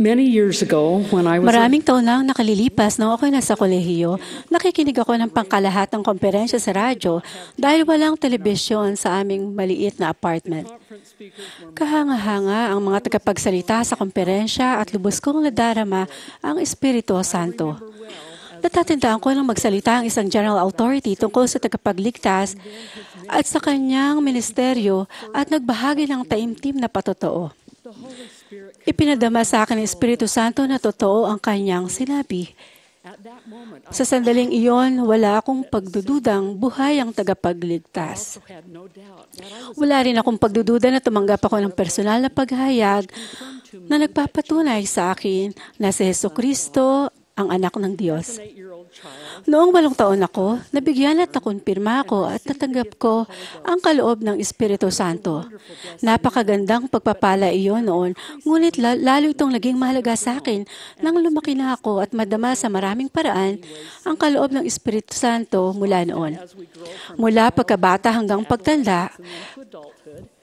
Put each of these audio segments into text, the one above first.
Many years ago, when I was Maraming taon na ang nakalilipas nang ako'y nasa kolehiyo, nakikinig ako ng pangkalahatang komperensya sa radyo dahil walang telebisyon sa aming maliit na apartment. Kahanga-hanga ang mga tagapagsalita sa komperensya at lubos kong nadarama ang Espiritu Santo. Natatandaan ko nang magsalita ang isang general authority tungkol sa tagapagligtas at sa kanyang ministeryo at nagbahagi ng taimtim na patotoo. Ipinadama sa akin ng Espiritu Santo na totoo ang kanyang sinabi. Sa sandaling iyon, wala akong pagdududang buhay ang tagapagligtas. Wala rin akong pagdududa na tumanggap ako ng personal na paghahayag na nagpapatunay sa akin na si Yeso Kristo ang anak ng Diyos. Noong walong taon ako, nabigyan at nakumpirma ko at natanggap ko ang kaloob ng Espiritu Santo. Napakagandang pagpapala iyon noon, ngunit la- lalo itong naging mahalaga sa akin nang lumaki na ako at madama sa maraming paraan ang kaloob ng Espiritu Santo mula noon. Mula pagkabata hanggang pagtanda,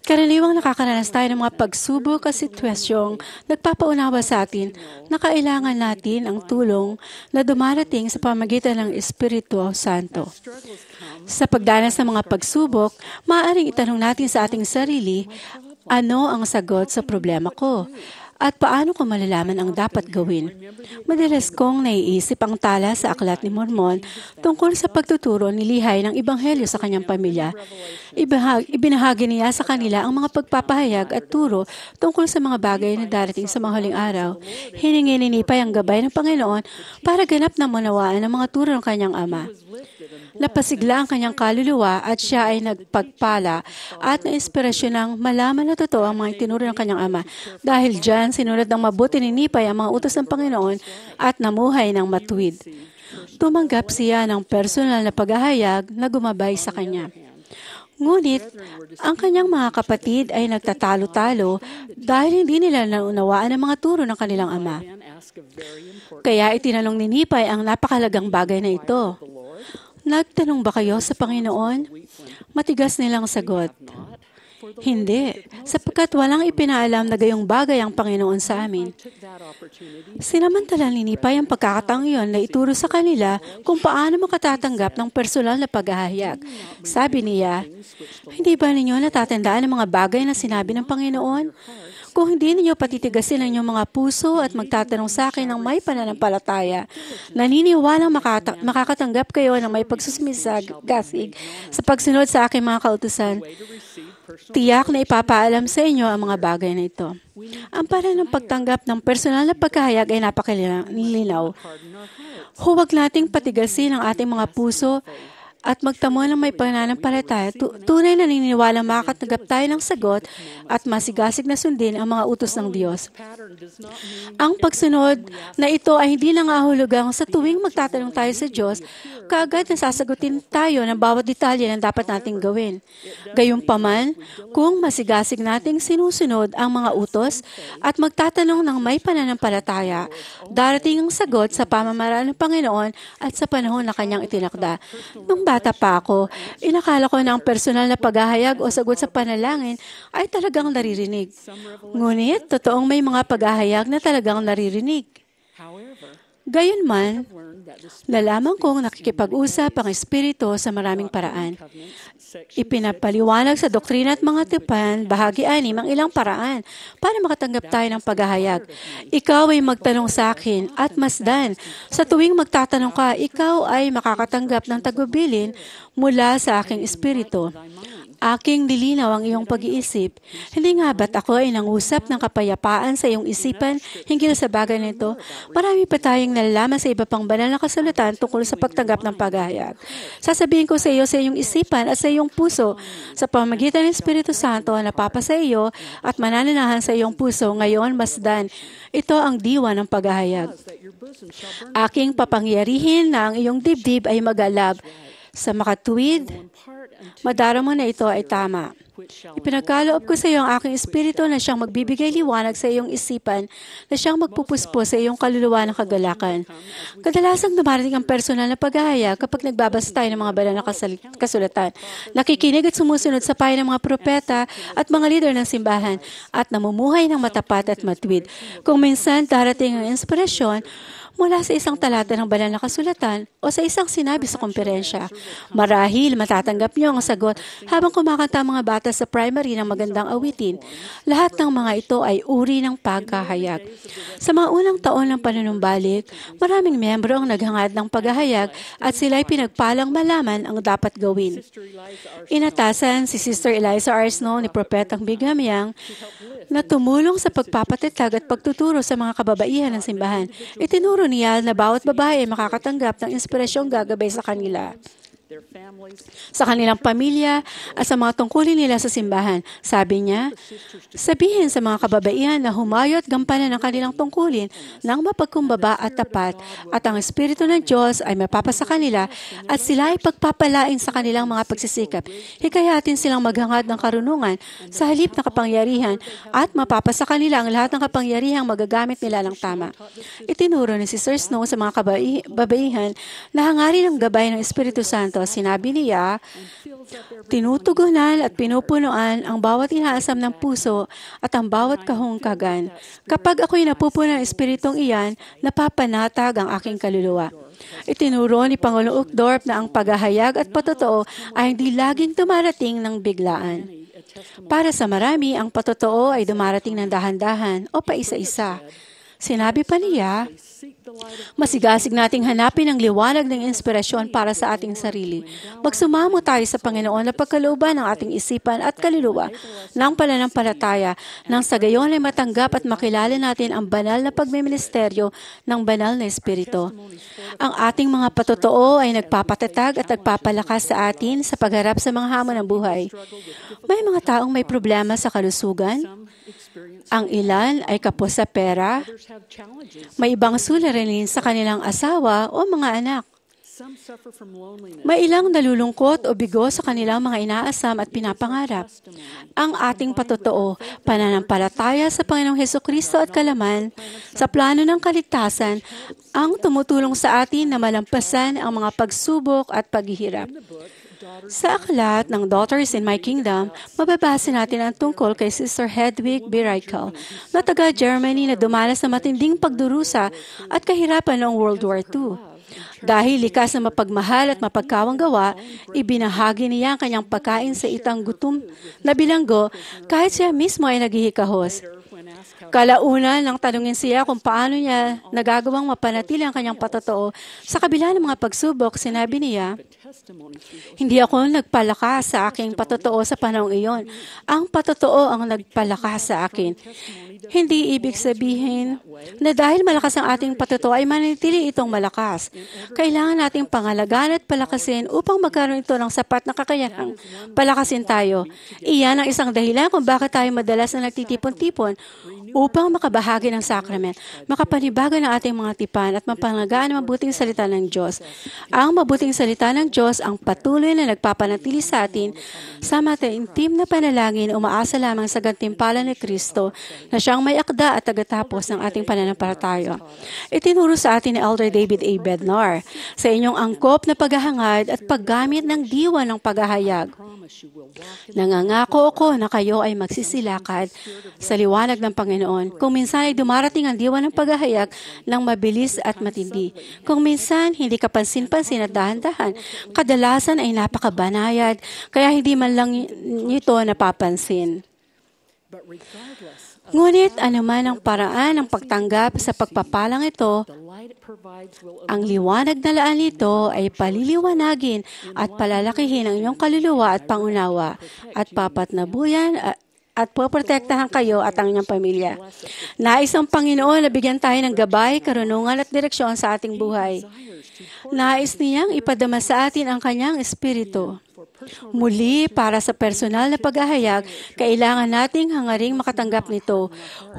Karaniwang nakakaranas tayo ng mga pagsubok at sitwasyong nagpapaunawa sa atin na kailangan natin ang tulong na dumarating sa pamagitan ng Espiritu Santo. Sa pagdanas ng mga pagsubok, maaaring itanong natin sa ating sarili, ano ang sagot sa problema ko? At paano ko malalaman ang dapat gawin? Madalas kong naiisip ang tala sa aklat ni Mormon tungkol sa pagtuturo ni Lihay ng Ebanghelyo sa kanyang pamilya. Ibahag, ibinahagi niya sa kanila ang mga pagpapahayag at turo tungkol sa mga bagay na darating sa mga huling araw. Hiningi ni Nipay ang gabay ng Panginoon para ganap na manawaan ang mga turo ng kanyang ama. Napasigla ang kanyang kaluluwa at siya ay nagpagpala at na-inspirasyon ng malaman na totoo ang mga itinuro ng kanyang ama. Dahil dyan, sinunod ng mabuti ni Nipay ang mga utos ng Panginoon at namuhay ng matuwid. Tumanggap siya ng personal na paghahayag na gumabay sa kanya. Ngunit, ang kanyang mga kapatid ay nagtatalo-talo dahil hindi nila naunawaan ang mga turo ng kanilang ama. Kaya itinanong ni Nipay ang napakalagang bagay na ito. Nagtanong ba kayo sa Panginoon? Matigas nilang sagot. Hindi, sapagkat walang ipinaalam na gayong bagay ang Panginoon sa amin. Sinamantala ni Nipay ang pagkakataong iyon na ituro sa kanila kung paano makatatanggap ng personal na paghahayag. Sabi niya, hindi ba ninyo natatandaan ang mga bagay na sinabi ng Panginoon? Kung hindi ninyo patitigasin ang inyong mga puso at magtatanong sa akin ng may pananampalataya, naniniwalang makata- makakatanggap kayo ng may pagsusumisag-gasig sa pagsunod sa aking mga kautusan, tiyak na ipapaalam sa inyo ang mga bagay na ito. Ang parang ng pagtanggap ng personal na pagkahayag ay napakalinaw. Huwag nating patigasin ang ating mga puso at magtamo ng may pananampalataya. Tu- tunay na naniniwala makakatanggap tayo ng sagot at masigasig na sundin ang mga utos ng Diyos. Ang pagsunod na ito ay hindi nangahulugang sa tuwing magtatanong tayo sa Diyos, kaagad na sasagutin tayo ng bawat detalye na dapat nating gawin. Gayunpaman, kung masigasig nating sinusunod ang mga utos at magtatanong ng may pananampalataya, darating ang sagot sa pamamaraan ng Panginoon at sa panahon na kanyang itinakda. Nung bata pa ako, inakala ko na ang personal na paghahayag o sagot sa panalangin ay talagang naririnig. Ngunit, totoong may mga paghahayag na talagang naririnig. Gayunman, nalaman kong nakikipag-usap ang Espiritu sa maraming paraan. Ipinapaliwanag sa doktrina at mga tipan, bahagi anim ang ilang paraan para makatanggap tayo ng paghahayag. Ikaw ay magtanong sa akin at masdan. Sa tuwing magtatanong ka, ikaw ay makakatanggap ng tagubilin mula sa aking Espiritu. Aking nilinaw ang iyong pag-iisip. Hindi nga ba't ako ay nangusap ng kapayapaan sa iyong isipan hinggil sa bagay na ito? Marami pa tayong nalalaman sa iba pang banal na kasulatan tungkol sa pagtanggap ng paghahayag. Sasabihin ko sa iyo sa iyong isipan at sa iyong puso sa pamagitan ng Espiritu Santo na papa sa iyo at manananahan sa iyong puso ngayon masdan. Ito ang diwa ng paghahayag. Aking papangyarihin na ang iyong dibdib ay magalab. Sa makatuwid, madarama na ito ay tama. Ipinagkaloob ko sa iyo ang aking espiritu na siyang magbibigay liwanag sa iyong isipan, na siyang magpupuspo sa iyong kaluluwa ng kagalakan. Kadalasang dumarating ang personal na paghahayag kapag nagbabasa tayo ng mga banal na kasulatan. Nakikinig at sumusunod sa payo ng mga propeta at mga leader ng simbahan at namumuhay ng matapat at matwid. Kung minsan darating ang inspirasyon, mula sa isang talata ng banal na kasulatan o sa isang sinabi sa komperensya. Marahil matatanggap niyo ang sagot habang kumakanta mga bata sa primary ng magandang awitin. Lahat ng mga ito ay uri ng pagkahayag. Sa mga unang taon ng panunumbalik, maraming miyembro ang naghangad ng paghahayag at sila'y pinagpalang malaman ang dapat gawin. Inatasan si Sister Eliza R. Snow ni Propetang Brigham Young na tumulong sa pagpapatatag at pagtuturo sa mga kababaihan ng simbahan. Itinuro niya na bawat babae makakatanggap ng inspirasyong gagabay sa kanila sa kanilang pamilya at sa mga tungkulin nila sa simbahan. Sabi niya, sabihin sa mga kababaihan na humayo at gampanan ang kanilang tungkulin ng mapagkumbaba at tapat at ang Espiritu ng Diyos ay mapapasa kanila at sila ay pagpapalain sa kanilang mga pagsisikap. Hikayatin silang maghangad ng karunungan sa halip na kapangyarihan at mapapasa kanila ang lahat ng kapangyarihang magagamit nila ng tama. Itinuro ni si Sir Snow sa mga kabai- babaihan na hangarin ang gabay ng Espiritu Santo. Sinabi niya, Tinutugunan at pinupunuan ang bawat inaasam ng puso at ang bawat kahungkagan. Kapag ako'y napupuno ng espiritong iyan, napapanatag ang aking kaluluwa. Itinuro ni Pangulong Ukdorp na ang paghahayag at patotoo ay hindi laging dumarating ng biglaan. Para sa marami, ang patotoo ay dumarating ng dahan-dahan o paisa-isa. Sinabi pa niya, Masigasig nating hanapin ang liwanag ng inspirasyon para sa ating sarili. Magsumamo tayo sa Panginoon na pagkalooban ng ating isipan at kaluluwa ng pananampalataya nang sa gayon ay matanggap at makilala natin ang banal na pagmiministeryo ng banal na Espiritu. Ang ating mga patotoo ay nagpapatatag at nagpapalakas sa atin sa pagharap sa mga hamon ng buhay. May mga taong may problema sa kalusugan, ang ilan ay kapos sa pera, may ibang suliranin sa kanilang asawa o mga anak. May ilang nalulungkot o bigo sa kanilang mga inaasam at pinapangarap. Ang ating patotoo, pananampalataya sa Panginoong Heso Kristo at kalaman, sa plano ng kaligtasan, ang tumutulong sa atin na malampasan ang mga pagsubok at paghihirap. Sa aklat ng Daughters in My Kingdom, mababasa natin ang tungkol kay Sister Hedwig B. Reichel, na taga Germany na dumanas sa matinding pagdurusa at kahirapan noong World War II. Dahil likas na mapagmahal at mapagkawang gawa, ibinahagi niya ang kanyang pagkain sa itang gutom na bilanggo kahit siya mismo ay naghihikahos. Kalaunan nang tanungin siya kung paano niya nagagawang mapanatili ang kanyang patotoo sa kabila ng mga pagsubok, sinabi niya, hindi ako nagpalakas sa aking patotoo sa panahong iyon. Ang patotoo ang nagpalakas sa akin. Hindi ibig sabihin na dahil malakas ang ating patotoo ay manitili itong malakas. Kailangan nating pangalagaan at palakasin upang magkaroon ito ng sapat na kakayahang palakasin tayo. Iyan ang isang dahilan kung bakit tayo madalas na nagtitipon-tipon upang makabahagi ng sakrament, makapanibago ng ating mga tipan at mapangalagaan ang mabuting salita ng Diyos. Ang mabuting salita ng Diyos ang patuloy na nagpapanatili sa atin sa mataintim na panalangin umaasa lamang sa gantimpala ni Kristo na siyang may akda at tagatapos ng ating pananampalataya. Itinuro sa atin ni Elder David A. Bednar sa inyong angkop na paghahangad at paggamit ng diwa ng paghahayag. Nangangako ako na kayo ay magsisilakad sa liwanag ng Panginoon. Kung minsan ay dumarating ang diwa ng paghahayag ng mabilis at matindi. Kung minsan hindi kapansin-pansin at dahan-dahan, kadalasan ay napakabanayad, kaya hindi man lang nito napapansin. Ngunit anuman ang paraan ng pagtanggap sa pagpapalang ito, ang liwanag na laan nito ay paliliwanagin at palalakihin ang inyong kaluluwa at pangunawa at papatnabuyan at poprotektahan kayo at ang inyong pamilya. Nais ang Panginoon na bigyan tayo ng gabay, karunungan at direksyon sa ating buhay. Nais niyang ipadama sa atin ang kanyang espiritu. Muli, para sa personal na paghahayag, kailangan nating hangaring makatanggap nito.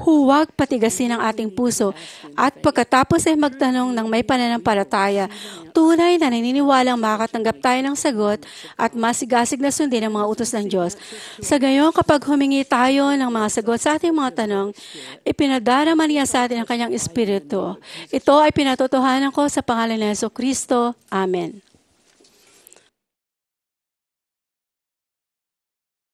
Huwag patigasin ang ating puso at pagkatapos ay magtanong ng may pananampalataya, tunay na naniniwalang makakatanggap tayo ng sagot at masigasig na sundin ang mga utos ng Diyos. Sa gayon, kapag humingi tayo ng mga sagot sa ating mga tanong, ipinadarama niya sa atin ang kanyang Espiritu. Ito ay pinatotohanan ko sa pangalan ni Yeso Kristo. Amen.